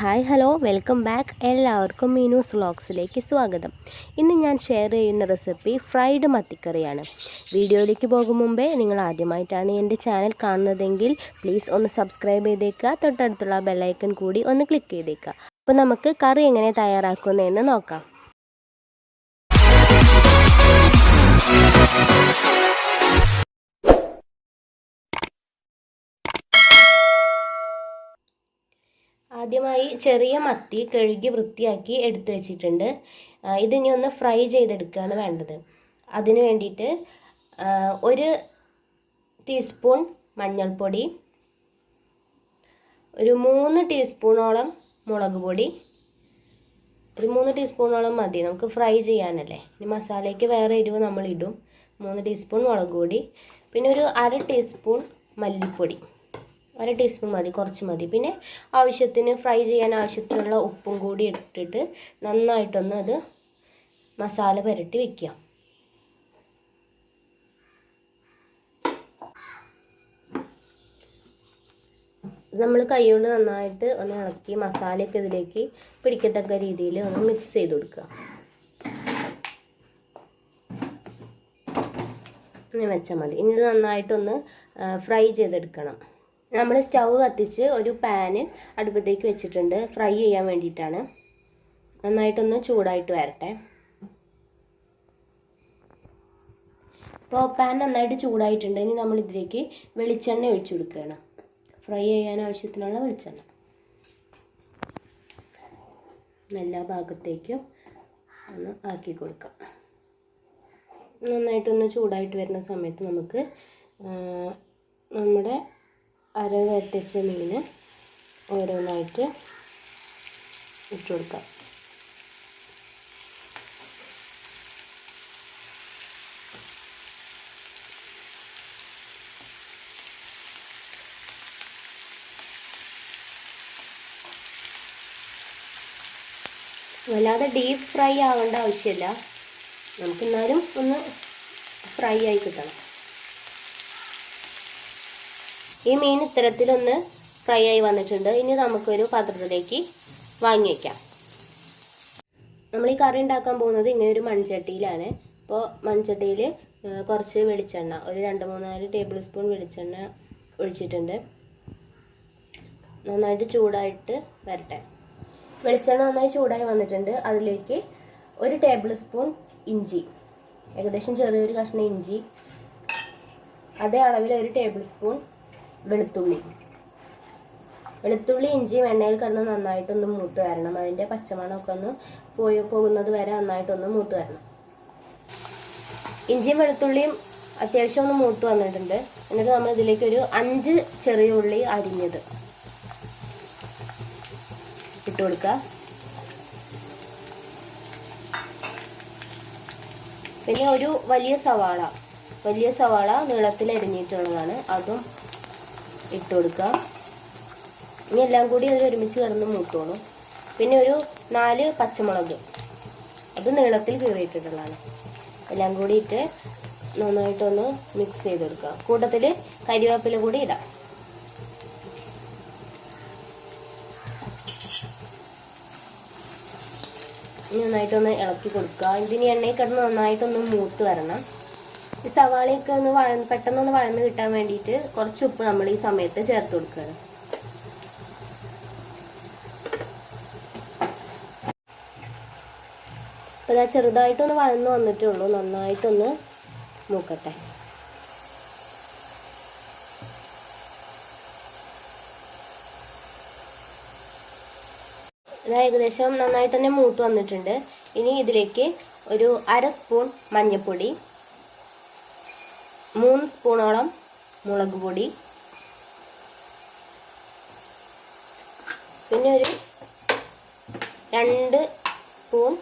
Hi hello welcome back എല്ലാവർക്കും മീനൂസ് വ്ലോഗ്സിലേക്ക് സ്വാഗതം. ഇന്ന് ഞാൻ ഷെയർ ചെയ്യുന്ന റെസിപ്പി ഫ്രൈഡ് മത്തിക്കറിയാണ്. വീഡിയോയിലേക്ക് പോകും മുമ്പേ നിങ്ങൾ ആദ്യമായിട്ടാണ് എന്റെ ചാനൽ കാണുന്നതെങ്കിൽ പ്ലീസ് ഒന്ന് സബ്സ്ക്രൈബ് ചെയ്തേക്കുക തൊട്ടടുത്തുള്ള ബെല്ലൈക്കൺ കൂടി ഒന്ന് ക്ലിക്ക് ചെയ്തേക്കുക. അപ്പോൾ നമുക്ക് കറി എങ്ങനെ തയ്യാറാക്കുന്നതെന്ന് നോക്കാം. ആദ്യമായി ചെറിയ മത്തി കഴുകി വൃത്തിയാക്കി എടുത്തു വെച്ചിട്ടുണ്ട്. ഇതിനി ഒന്ന് ഫ്രൈ ചെയ്തെടുക്കുകയാണ് വേണ്ടത്. അതിന് വേണ്ടിയിട്ട് ഒരു ടീസ്പൂൺ മഞ്ഞൾപ്പൊടി ഒരു മൂന്ന് ടീസ്പൂണോളം മുളക് പൊടി ഒരു മൂന്ന് ടീസ്പൂണോളം മതി. നമുക്ക് ഫ്രൈ ചെയ്യാനല്ലേ. ഇനി മസാലയ്ക്ക് വേറെ എരിവ് നമ്മൾ ഇടും മൂന്ന് ടീസ്പൂൺ മുളക് പൊടി പിന്നെ ഒരു അര ടീസ്പൂൺ മല്ലിപ്പൊടി. അര ടീസ്പൂൺ മതി കുറച്ച് മതി. പിന്നെ ആവശ്യത്തിന് ഫ്രൈ ചെയ്യാൻ ആവശ്യത്തിനുള്ള ഉപ്പും കൂടി ഇട്ടിട്ട് നന്നായിട്ടൊന്ന് അത് മസാല പുരട്ടി വെക്കുക. നമ്മൾ കൈകൊണ്ട് നന്നായിട്ട് ഒന്ന് ഇളക്കി മസാലയൊക്കെ ഇതിലേക്ക് പിടിക്കത്തക്ക രീതിയിൽ ഒന്ന് മിക്സ് ചെയ്ത് കൊടുക്കുക. വെച്ചാൽ മതി. ഇനി ഇത് നന്നായിട്ടൊന്ന് ഫ്രൈ ചെയ്തെടുക്കണം. നമ്മൾ സ്റ്റൗ കത്തിച്ച് ഒരു പാന് അടുപ്പത്തേക്ക് വെച്ചിട്ടുണ്ട്. ഫ്രൈ ചെയ്യാൻ വേണ്ടിയിട്ടാണ്. നന്നായിട്ടൊന്ന് ചൂടായിട്ട് വരട്ടെ. ഇപ്പോൾ പാൻ നന്നായിട്ട് ചൂടായിട്ടുണ്ട്. ഇനി നമ്മൾ ഇതിലേക്ക് വെളിച്ചെണ്ണ ഒഴിച്ചു കൊടുക്കുകയാണ്. ഫ്രൈ ചെയ്യാൻ ആവശ്യത്തിനുള്ള വെളിച്ചെണ്ണ. എല്ലാ ഭാഗത്തേക്കും ഒന്ന് ആക്കി കൊടുക്കാം. നന്നായിട്ടൊന്ന് ചൂടായിട്ട് വരുന്ന സമയത്ത് നമുക്ക് നമ്മുടെ അര വരട്ടിച്ച മീൻ ഓരോന്നായിട്ട് ഇട്ട് കൊടുക്കാം. വല്ലാതെ ഡീപ്പ് ഫ്രൈ ആവേണ്ട ആവശ്യമില്ല. നമുക്ക് എന്നാലും ഒന്ന് ഫ്രൈ ആയി കിട്ടണം. ഈ മീൻ ഇത്തരത്തിലൊന്ന് ഫ്രൈ ആയി വന്നിട്ടുണ്ട്. ഇനി നമുക്കൊരു പാത്രത്തിലേക്ക് വാങ്ങി വയ്ക്കാം നമ്മൾ ഈ കറി ഉണ്ടാക്കാൻ പോകുന്നത് ഇങ്ങനെ ഒരു മൺചട്ടിയിലാണ്. അപ്പോൾ മൺചട്ടിയിൽ കുറച്ച് വെളിച്ചെണ്ണ ഒരു രണ്ട് മൂന്നാൽ ടേബിൾ സ്പൂൺ വെളിച്ചെണ്ണ ഒഴിച്ചിട്ടുണ്ട്. നന്നായിട്ട് ചൂടായിട്ട് വരട്ടെ. വെളിച്ചെണ്ണ നന്നായി ചൂടായി വന്നിട്ടുണ്ട്. അതിലേക്ക് ഒരു ടേബിൾ സ്പൂൺ ഇഞ്ചി ഏകദേശം ചെറിയൊരു കഷ്ണം ഇഞ്ചി അതേ അളവിൽ ഒരു ടേബിൾ സ്പൂൺ വെളുത്തുള്ളി. വെളുത്തുള്ളി ഇഞ്ചിയും എണ്ണയിൽ കിടന്ന് നന്നായിട്ടൊന്ന് മൂത്ത് വരണം. അതിന്റെ പച്ചമണമൊക്കെ ഒന്ന് പോയി പോകുന്നത് വരെ നന്നായിട്ടൊന്ന് മൂത്ത് വരണം. ഇഞ്ചിയും വെളുത്തുള്ളിയും അത്യാവശ്യം ഒന്ന് മൂത്ത് വന്നിട്ടുണ്ട്. എന്നിട്ട് നമ്മൾ ഇതിലേക്ക് ഒരു അഞ്ച് ചെറിയ ഉള്ളി അരിഞ്ഞത് ഇട്ട് കൊടുക്കുക. പിന്നെ ഒരു വലിയ സവാള. വലിയ സവാള നീളത്തിൽ അരിഞ്ഞിട്ടുള്ളതാണ്. അതും ഇട്ട് കൊടുക്കുക ഇനി എല്ലാം കൂടി അതിൽ ഒരുമിച്ച് കിടന്ന് മൂത്തോളും പിന്നെ ഒരു നാല് പച്ചമുളക്. അത് നീളത്തിൽ കീറിയിട്ടിട്ടുള്ളതാണ്. എല്ലാം കൂടി ഇട്ട് നന്നായിട്ടൊന്ന് മിക്സ് ചെയ്ത് കൊടുക്കുക കൂട്ടത്തിൽ കരിവേപ്പില കൂടി ഇടാം. നന്നായിട്ടൊന്ന് ഇളക്കി കൊടുക്കുക ഇതിന് എണ്ണയിൽ കിടന്ന് നന്നായിട്ടൊന്ന് മൂത്ത് വരണം. ഈ സവാളയൊക്കെ ഒന്ന് വഴ പെട്ടെന്നൊന്ന് വഴന്ന് കിട്ടാൻ വേണ്ടിയിട്ട് കുറച്ച് ഉപ്പ് നമ്മൾ ഈ സമയത്ത് ചേർത്ത് കൊടുക്കുകയാണ് അപ്പോൾ ഇതാ ചെറുതായിട്ടൊന്ന് വഴന്ന് വന്നിട്ടേ ഉള്ളൂ നന്നായിട്ടൊന്ന് മൂക്കട്ടെ. ഏകദേശം നന്നായിട്ട് തന്നെ മൂത്ത് വന്നിട്ടുണ്ട്. ഇനി ഇതിലേക്ക് ഒരു അര സ്പൂൺ മഞ്ഞൾപ്പൊടി മൂന്ന് സ്പൂണോളം മുളക് പൊടി. പിന്നെ ഒരു രണ്ട് സ്പൂൺ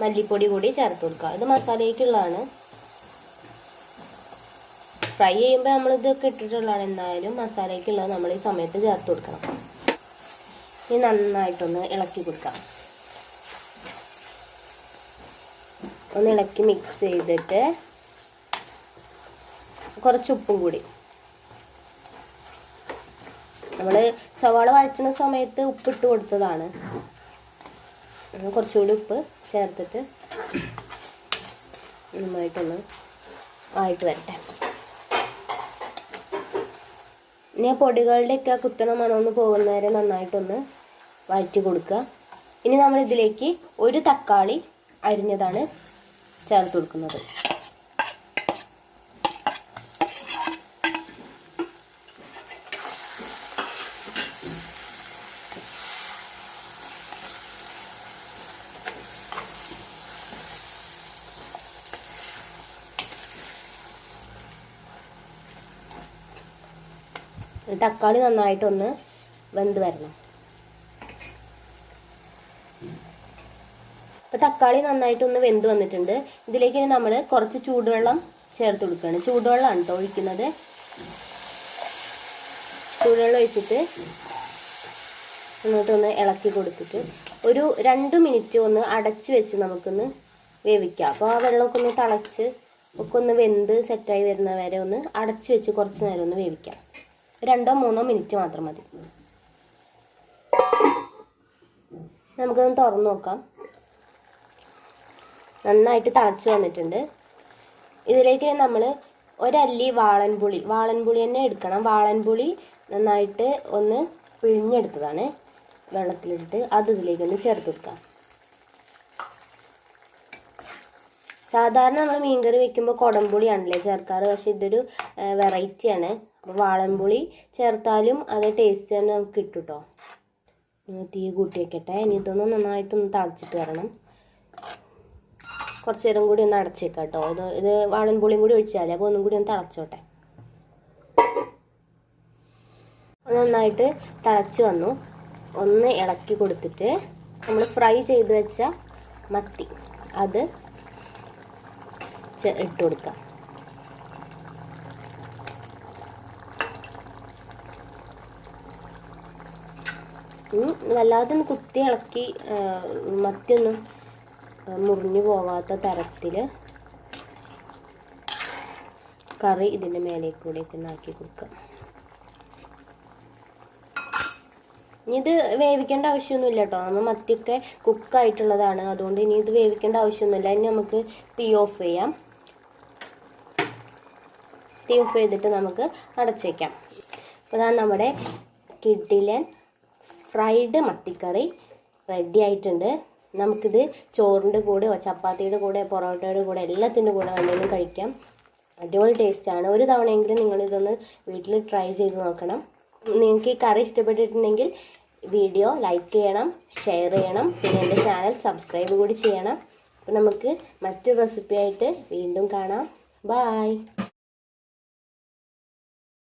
മല്ലിപ്പൊടി കൂടി ചേർത്ത് കൊടുക്കുക. ഇത് മസാലയ്ക്കുള്ളതാണ്. ഫ്രൈ ചെയ്യുമ്പോൾ നമ്മൾ ഇതൊക്കെ ഇട്ടിട്ടുള്ളതാണ്. എന്നാലും മസാലയ്ക്കുള്ളത് നമ്മൾ ഈ സമയത്ത് ചേർത്ത് കൊടുക്കണം. ഇനി നന്നായിട്ടൊന്ന് ഇളക്കി കൊടുക്കാം. ഒന്ന് ഇളക്കി മിക്സ് ചെയ്തിട്ട് കുറച്ച് ഉപ്പും കൂടി. നമ്മൾ സവാള വഴറ്റുന്ന സമയത്ത് ഉപ്പിട്ട് കൊടുത്തതാണ്. കുറച്ചുകൂടി ഉപ്പ് ചേർത്തിട്ട് നന്നായിട്ടൊന്ന് ആയിട്ട് വരട്ടെ. ഇനി ആ പൊടികളുടെയൊക്കെ ആ കുത്തണ മണമൊന്ന് പോകുന്നവരെ നന്നായിട്ടൊന്ന് വഴറ്റി കൊടുക്കുക. ഇനി നമ്മൾ ഇതിലേക്ക് ഒരു തക്കാളി അരിഞ്ഞതാണ് ചേർത്ത് കൊടുക്കുന്നത്. തക്കാളി നന്നായിട്ടൊന്ന് വെന്ത് വരണം. അപ്പോൾ തക്കാളി നന്നായിട്ടൊന്ന് വെന്ത് വന്നിട്ടുണ്ട്. ഇതിലേക്ക് നമ്മൾ കുറച്ച് ചൂടുവെള്ളം ചേർത്ത് കൊടുക്കുകയാണ്. ചൂടുവെള്ളമാണ് കേട്ടോ ഒഴിക്കുന്നത്. ചൂടുവെള്ളം ഒഴിച്ചിട്ട് എന്നിട്ടൊന്ന് ഇളക്കി കൊടുത്തിട്ട് ഒരു രണ്ട് മിനിറ്റ് ഒന്ന് അടച്ച് വെച്ച് നമുക്കൊന്ന് വേവിക്കാം. അപ്പോൾ ആ വെള്ളമൊക്കെ ഒന്ന് തിളച്ച് ഒക്കെ ഒന്ന് വെന്ത് സെറ്റായി വരുന്ന വരെ ഒന്ന് അടച്ച് വെച്ച് കുറച്ച് നേരം ഒന്ന് വേവിക്കാം. രണ്ടോ മൂന്നോ മിനിറ്റ് മാത്രം മതി. നമുക്കൊന്ന് തുറന്നു നോക്കാം. നന്നായിട്ട് തിളച്ച് വന്നിട്ടുണ്ട്. ഇതിലേക്ക് നമ്മൾ ഒരല്ലി വാളൻപുളി വാളൻപുളി തന്നെ എടുക്കണം. വാളൻപുളി നന്നായിട്ട് ഒന്ന് പിഴിഞ്ഞെടുത്തതാണ് വെള്ളത്തിലിട്ട്. അത് ഇതിലേക്ക് ഒന്ന് ചേർത്ത് വെക്കാം സാധാരണ നമ്മൾ മീൻകറി വെക്കുമ്പോൾ കുടംപുളിയാണല്ലേ ചേർക്കാറ്? പക്ഷേ ഇതൊരു വെറൈറ്റിയാണ് വാളൻപുളി ചേർത്താലും അത് ടേസ്റ്റ് തന്നെ നമുക്ക് കിട്ടും കേട്ടോ തീ കൂട്ടി വെക്കട്ടെ ഇനി ഇതൊന്ന് നന്നായിട്ടൊന്ന് തളിച്ചിട്ട് വരണം. കുറച്ച് നേരം കൂടി ഒന്ന് അടച്ചേക്കാം കേട്ടോ ഇത് ഇത് വാളൻപുളിയും കൂടി ഒഴിച്ചാലേ അപ്പോൾ ഒന്നും കൂടി ഒന്ന് തളച്ചോട്ടെ. നന്നായിട്ട് തിളച്ച് വന്നു. ഒന്ന് ഇളക്കി കൊടുത്തിട്ട് നമ്മൾ ഫ്രൈ ചെയ്ത് വെച്ച മത്തി. അത് ഇട്ട് കൊടുക്കാം. വല്ലാതെ ഒന്ന് കുത്തി ഇളക്കി മത്തിയൊന്നും മുറിഞ്ഞു പോവാത്ത തരത്തിൽ കറി ഇതിന്റെ മേലേക്ക് കൂടെയൊക്കെ ആക്കി കൊടുക്കുക ഇനി ഇത് വേവിക്കേണ്ട ആവശ്യമൊന്നുമില്ല കേട്ടോ നമ്മൾ മത്തിയൊക്കെ കുക്കായിട്ടുള്ളതാണ്. അതുകൊണ്ട് ഇനി ഇത് വേവിക്കേണ്ട ആവശ്യമൊന്നുമില്ല. ഇനി നമുക്ക് തീ ഓഫ് ചെയ്യാം. തീ ഓഫ് ചെയ്തിട്ട് നമുക്ക് അടച്ചു വയ്ക്കാം ഇതാണ് നമ്മുടെ കിഡിലൻ ഫ്രൈഡ് മത്തിക്കറി റെഡി ആയിട്ടുണ്ട്. നമുക്കിത് ചോറിന്റെ കൂടെ ചപ്പാത്തിയുടെ കൂടെ പൊറോട്ടയുടെ കൂടെ എല്ലാത്തിന്റെ കൂടെ വേണമെങ്കിലും കഴിക്കാം. അടിപൊളി ടേസ്റ്റാണ് ഒരു തവണയെങ്കിലും നിങ്ങളിതൊന്ന് വീട്ടിൽ ട്രൈ ചെയ്ത് നോക്കണം. നിങ്ങൾക്ക് ഈ കറി ഇഷ്ടപ്പെട്ടിട്ടുണ്ടെങ്കിൽ വീഡിയോ ലൈക്ക് ചെയ്യണം ഷെയർ ചെയ്യണം പിന്നെ എന്റെ ചാനൽ സബ്സ്ക്രൈബ് കൂടി ചെയ്യണം. അപ്പോൾ നമുക്ക് മറ്റൊരു റെസിപ്പി ആയിട്ട് വീണ്ടും കാണാം. ബായ്